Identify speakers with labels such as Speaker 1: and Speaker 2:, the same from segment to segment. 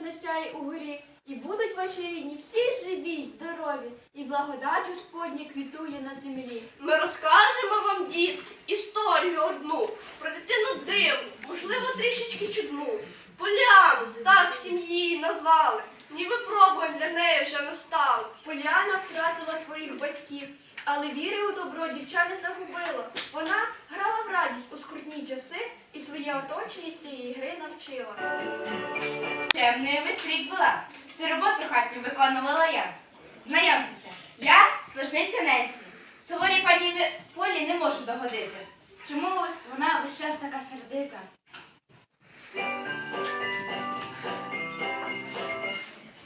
Speaker 1: ясно сяє угорі, і будуть ваші рідні всі живі, й здорові, і благодать Господня квітує на землі.
Speaker 2: Ми розкажемо вам, дітки, історію одну про дитину дивну, можливо, трішечки чудну. Поляну, так в сім'ї її назвали. Ні випробувань для неї вже настало.
Speaker 1: Поляна втратила своїх батьків, але віри у добро дівча не загубила. Вона грала в радість у скрутні часи і своє оточення цієї гри навчила.
Speaker 3: Чемною весь рік була. Всю роботу хатню виконувала я. Знайомтеся, я служниця Ненці. Суворій пані Полі не можу догодити. Чому ось вона весь час така сердита?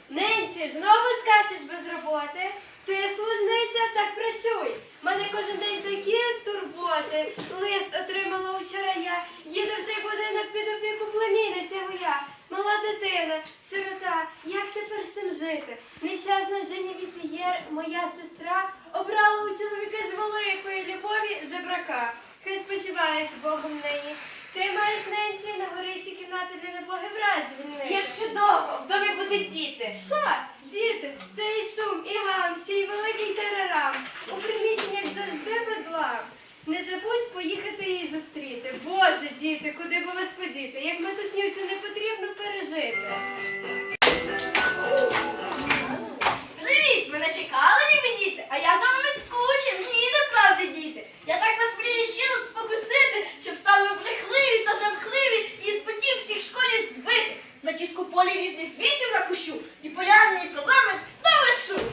Speaker 4: Ненці, знову скачеш без роботи? Ти служниця, так працюй. Мене кожен день такі турботи. Лист отримала вчора я. Їду в цей будинок під опіку племінниця моя. Мала дитина, сирота, як тепер з цим жити? Нещасна Джені Віцієр, моя сестра, обрала у чоловіка з великої любові жебрака. Хай спочиває з Богом неї. Ти маєш Ненці на горищі кімнати для неблоги в неї.
Speaker 3: Як чудово, в домі будуть діти.
Speaker 4: Що? Діти, це і
Speaker 5: полі різних вісім напущу і полярні проблеми довершу.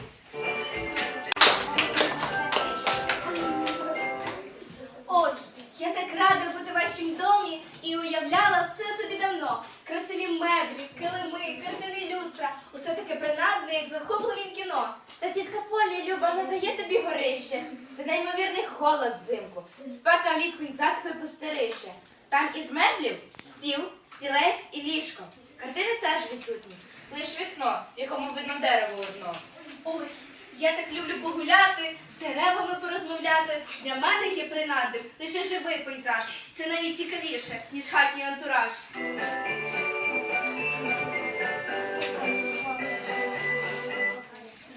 Speaker 5: Ой, я так рада бути в вашім домі і уявляла все собі давно. Красиві меблі, килими, картини люстра, усе таке принадне, як захопливім кіно.
Speaker 3: Та тітка Полі, Люба, не дає тобі горище. Та неймовірний холод взимку. Спека влітку й затхле пустирище. Там із меблів стіл, стілець і ліжко. Картини теж відсутні. Лиш вікно, в якому видно дерево одно.
Speaker 5: Ой, я так люблю погуляти, з деревами порозмовляти. Для мене є принадним лише живий пейзаж. Це навіть цікавіше, ніж хатній антураж.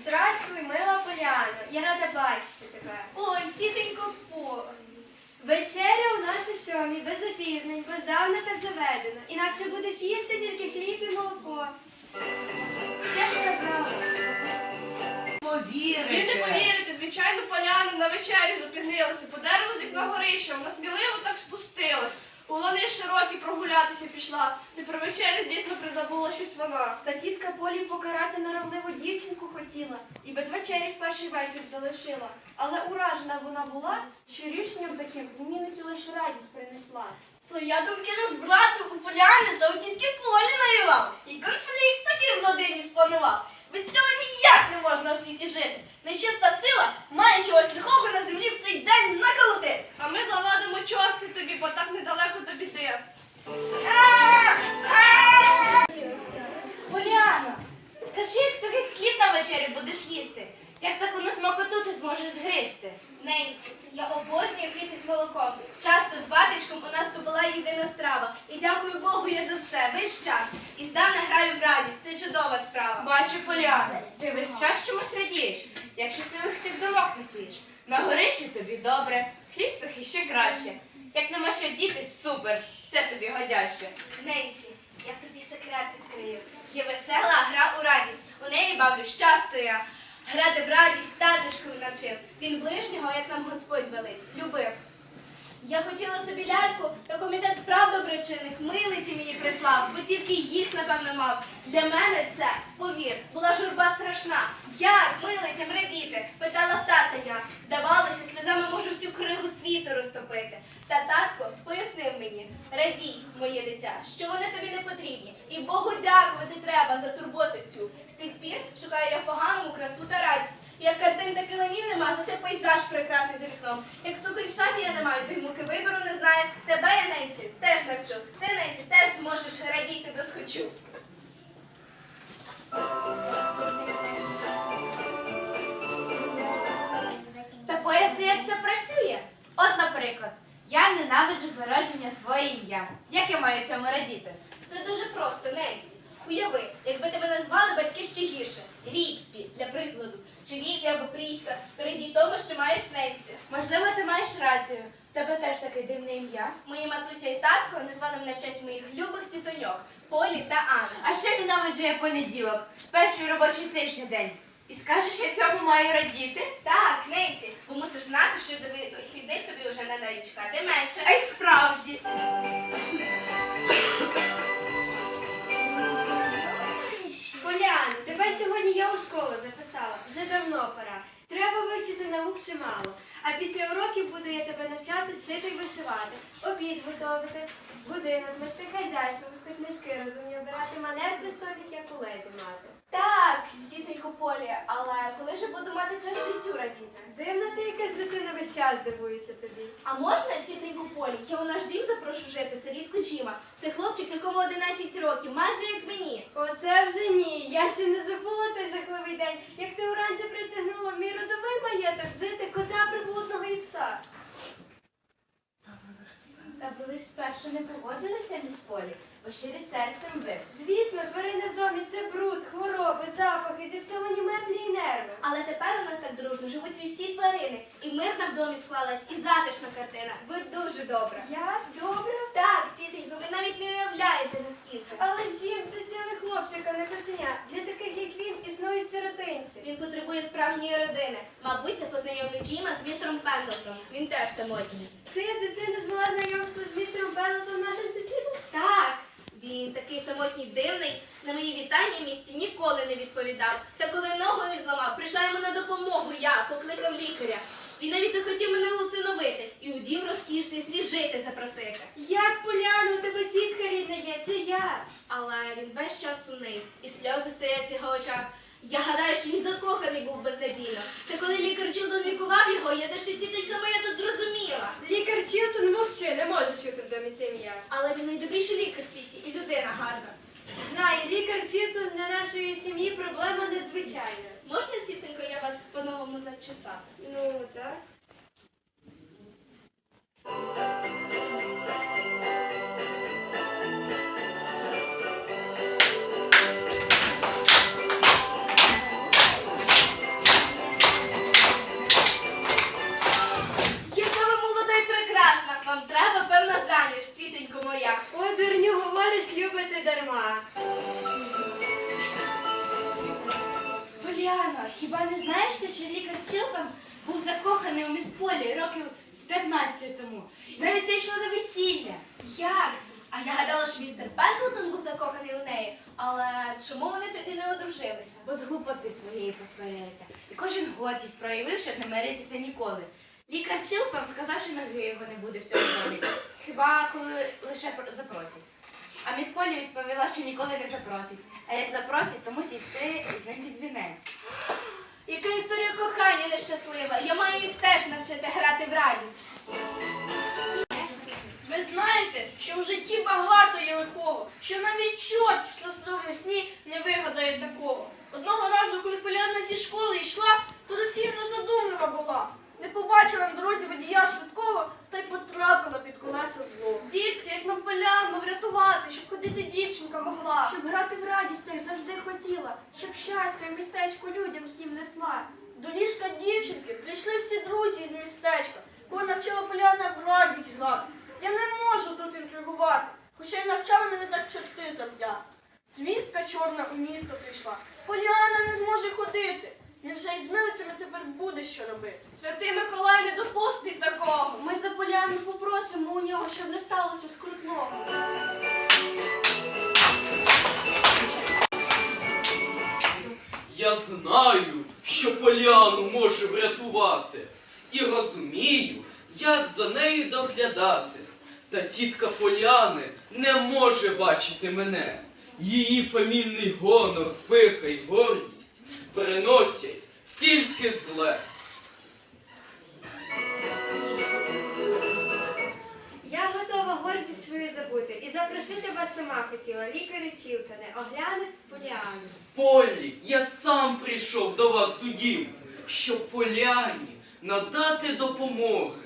Speaker 4: Здравствуй, мила Поляна. Я рада бачити тебе.
Speaker 5: Ой, тітенько По.
Speaker 4: Вечеря у нас о сьомій, без запізнень, бо здавна так заведено. Інакше будеш їсти тільки хліб і молоко.
Speaker 3: Я ж казала.
Speaker 2: Діти повірите, звичайно, поляни на вечерю зупинилися, по дереву з вікна горища, вона сміливо так спустилась. У лани широкі прогулятися пішла, і про вечерю дійсно призабула щось вона.
Speaker 1: Та тітка Полі покарати наравливу дівчинку хотіла і без вечері в перший вечір залишила. Але уражена вона була, що рішенням таким зміниці лише радість принесла.
Speaker 5: То я думки розбратив у поляни та у тітки полі навівав. І конфлікт такий в родині спланував. Без цього ніяк не можна в світі жити. Нечиста сила має чогось лихого на землі в цей день наколотити.
Speaker 2: А ми завадимо чорти тобі, бо так недалеко до біди.
Speaker 3: Поляна, скажи, як сухий хліб на вечерю будеш їсти? Як таку насмакоту ти зможеш згризти?
Speaker 5: Ненці, я обожнюю хліб із молоком. Часто з батечком у нас то була єдина страва. І дякую Богу я за все, весь час. І здавна граю в радість. Це чудова справа.
Speaker 3: Бачу, Поляна, ти весь час чомусь радієш, як щасливих цих думок несеш. На горищі тобі добре, хліб сухий ще краще. Як нема що діти, супер, все тобі годяще.
Speaker 5: Ненці, я тобі секрет відкрию. Є весела гра у радість. У неї бавлю щастя я. Грати в радість татишкові навчив. Він ближнього, як нам Господь велить, любив. Я хотіла собі ляльку, та комітет справ доброчинних милиці мені прислав, бо тільки їх, напевно, мав. Для мене це, повір, була журба страшна. Як милицям радіти? Питала в тата я. Здавалося, сльозами можу всю кригу світу розтопити. Та татко пояснив мені, радій, моє дитя, що вони тобі не потрібні. І Богу дякувати треба за турботу цю. З тих пір шукаю я в поганому красу та радість. Як картин та килимів нема, зате пейзаж прекрасний за вікном. Як суконь шапі я не маю, то й муки вибору не знаю. Тебе я ненці теж навчу. Ти ненці теж зможеш радіти до
Speaker 3: Я ненавиджу з народження своє ім'я. Як я маю цьому радіти?
Speaker 5: Це дуже просто, Ненсі. Уяви, якби тебе назвали батьки ще гірше. Гріпспі, для прикладу, чи Вівті або Пріська, то радій тому, що маєш Ненсі.
Speaker 3: Можливо, ти маєш рацію. В тебе теж таке дивне ім'я.
Speaker 5: Мої матуся і татко назвали мене в честь моїх любих тітоньок Полі та Анни.
Speaker 3: А ще ненавиджу я понеділок, перший робочий тиждень. І скажеш, я цьому маю радіти?
Speaker 5: Так, Ненці, бо мусиш знати, що тобі хідних тобі вже на день чекати менше.
Speaker 3: А й справді.
Speaker 4: Поляна, тебе сьогодні я у школу записала. Вже давно пора. Треба вивчити наук чимало. А після уроків буду я тебе навчати шити й вишивати, обід готувати, будинок, вести хазяйство, вести книжки, розумні обирати манер пристойних, як у леді мати.
Speaker 5: Полі, але коли ж буду мати час життю радіти?
Speaker 4: Дивна ти якась дитина весь час дивуюся тобі.
Speaker 5: А можна, тітонько Полі, я у наш дім запрошу жити сирітку Чіма. Це хлопчик, якому 11 років, майже як мені.
Speaker 4: Оце вже ні. Я ще не забула той жахливий день, як ти уранці притягнула в мій родовий маєток жити кота приблудного і пса.
Speaker 3: Та були ж спершу не погодилися, міс Полі, бо щирі серцем ви.
Speaker 4: Звісно, тварини в домі це бруд, хвороби, запахи, зіпсовані меблі і нерви.
Speaker 5: Але тепер у нас так дружно живуть усі тварини, і мирна в домі склалась, і затишна картина. Ви дуже добра.
Speaker 4: Я добра?
Speaker 5: Так, тітенько, ви навіть не уявляєте наскільки.
Speaker 4: Але Джим, це цілий хлопчик, а не кошеня. Для таких, як він, існують сиротинці.
Speaker 5: Він потребує справжньої родини. Мабуть, я познайомлю Джима з містером Пендлтоном. Він теж самотній.
Speaker 4: Ти, дитину, звела знайомство з містером Пеннетом, нашим сусідом?
Speaker 5: Так, він такий самотній дивний. На мої вітання місті ніколи не відповідав. Та коли ногу він зламав, прийшла йому на допомогу. Я покликав лікаря. Він навіть захотів мене усиновити і у дім розкішний свій жити запросити.
Speaker 4: Як Поляну, у тебе тітка рідна є, це я.
Speaker 5: Але він весь час сумний, і сльози стоять в його очах. Я гадаю, що він закоханий був безнадійно. Та коли лікар Чилтон лікував його, я дещо тітонька моя тут зрозуміла.
Speaker 4: Лікар Чілтон мовчи, не може чути в домі це ім'я.
Speaker 5: Але він найдобріший лікар в світі і людина гарна.
Speaker 4: Знаю, лікар Чілтон для нашої сім'ї проблема надзвичайна.
Speaker 5: Можна, тітонько, я вас по-новому зачесати?
Speaker 4: Ну, так.
Speaker 5: А я гадала, що містер Пендлтон був закоханий у неї. Але чому вони тоді не одружилися?
Speaker 3: бо з глупоти своєї посварилися. І кожен гордість проявив, щоб не миритися ніколи. Лікар Чилтон сказав, що ноги його не буде в цьому домі. Хіба коли лише про- запросять. А міс Полі відповіла, що ніколи не запросить. А як запросять, то мусить йти з ним під вінець.
Speaker 5: Яка історія кохання нещаслива. Я маю їх теж навчити грати в радість.
Speaker 2: Що в житті багато є лихого, що навіть чорт в сосновому сні не вигадає такого. Одного разу, коли Поляна зі школи йшла, то розсіяно задумлива була. Не побачила на дорозі водія швидкого та й потрапила під колеса зло.
Speaker 1: Дітки, як нам поляну врятувати, щоб ходити дівчинка могла.
Speaker 2: Щоб
Speaker 1: грати в радість, як завжди хотіла. Щоб щастя в містечку людям всім несла.
Speaker 2: До ліжка дівчинки прийшли всі друзі із містечка, кого навчила Поляна в радість грати. Я не можу тут інтригувати, хоча й навчали мене так чорти завзяти. Звістка чорна у місто прийшла. Поляна не зможе ходити. Невже із милицями тепер буде що робити?
Speaker 1: Святий Миколай не допустить такого. Ми за поляну попросимо у нього, щоб не сталося скрутного.
Speaker 6: Я знаю, що поляну може врятувати, і розумію, як за нею доглядати. Та тітка Поляни не може бачити мене. Її фамільний гонор, пиха й гордість приносять тільки зле.
Speaker 4: Я готова гордість свою забути і запросити вас сама хотіла, лікарі Чілтоне, оглянуть Поліану.
Speaker 6: Полі, я сам прийшов до вас у дім, щоб поляні надати допомоги.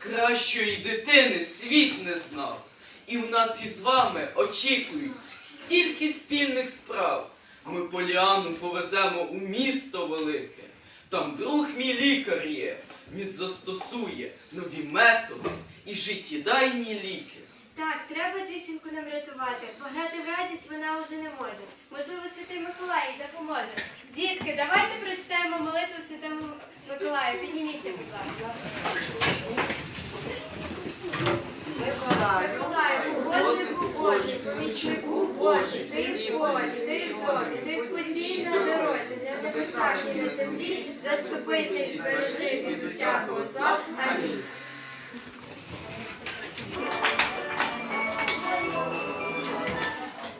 Speaker 6: Кращої дитини світ не знав. І в нас із вами очікують стільки спільних справ. Ми Поліану повеземо у місто велике. Там друг мій лікар є. Він застосує нові методи і життєдайні ліки.
Speaker 4: Так, треба дівчинку нам рятувати. Пограти в радість вона вже не може. Можливо, святий Миколай їй допоможе. Дітки, давайте прочитаємо молитву святому Миколаю. Підніміться, будь ласка. Миколаю, угоднику Божий, помічнику Божий, ти в полі, ти в домі, ти в путі на дорозі, на небесах і на землі, заступися і збережи від усякого зла. Амінь.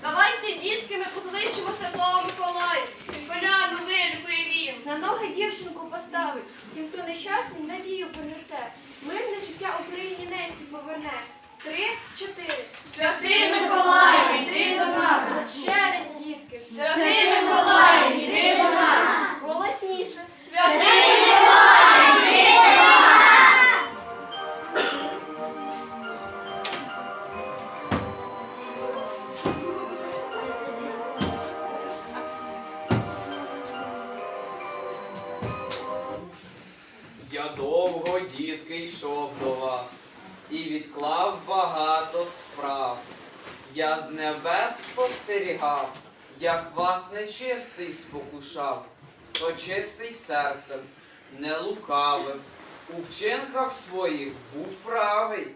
Speaker 2: Давайте, дітки, ми покличемо Святого Миколая. І поляну вилікує він.
Speaker 1: На ноги дівчинку поставить. Тим, хто нещасний, надію принесе. Мирне життя Україні несі поверне. Три, чотири.
Speaker 2: Святий Миколай, йди до нас.
Speaker 1: Ще раз, дітки.
Speaker 2: Святий Миколай,
Speaker 7: Я з небес спостерігав, як вас нечистий спокушав, то чистий серцем, не лукавим, у вчинках своїх був правий,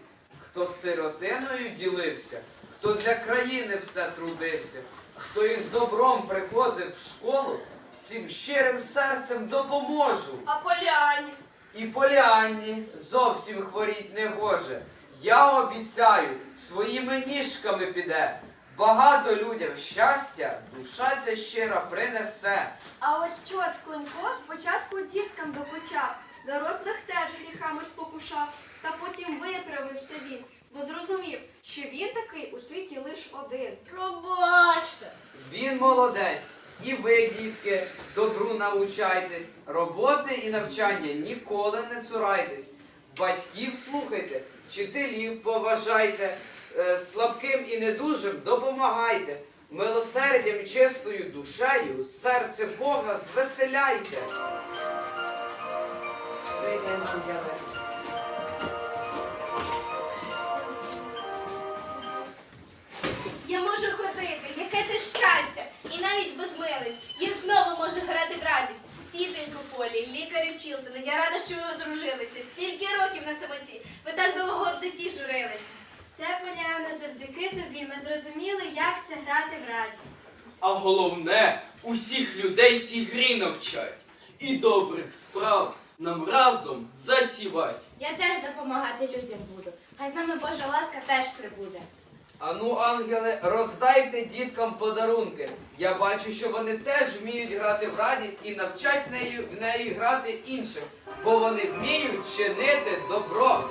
Speaker 7: хто сиротиною ділився, хто для країни все трудився, хто із добром приходив в школу, всім щирим серцем допоможу.
Speaker 2: А поляні?
Speaker 7: І полянні зовсім хворіть не гоже. Я обіцяю, своїми ніжками піде. Багато людям щастя, душа ця щира принесе.
Speaker 1: А ось чорт Климко спочатку діткам допочав, дорослих теж гріхами спокушав, та потім виправився він, бо зрозумів, що він такий у світі лиш один.
Speaker 2: Пробачте.
Speaker 7: Він молодець. І ви, дітки, добру научайтесь. Роботи і навчання ніколи не цурайтесь. Батьків слухайте, вчителів поважайте, е, слабким і недужим допомагайте. Милосердям і чистою душею серце Бога звеселяйте.
Speaker 5: Я можу ходити, яке це щастя, і навіть без милиць. Я знову можу грати в радість. Тітонько Полі, лікарю Чілтона, я рада, що ви одружилися. Стільки років на самоті. Ви так довго в гордоті журились.
Speaker 4: Це, Поляна, завдяки тобі ми зрозуміли, як це грати в радість.
Speaker 6: А головне, усіх людей цій грі навчать. І добрих справ нам разом засівать.
Speaker 3: Я теж допомагати людям буду. Хай з нами Божа ласка теж прибуде.
Speaker 7: Ану, ангели, роздайте діткам подарунки. Я бачу, що вони теж вміють грати в радість і навчать нею, в неї грати інших, бо вони вміють чинити добро.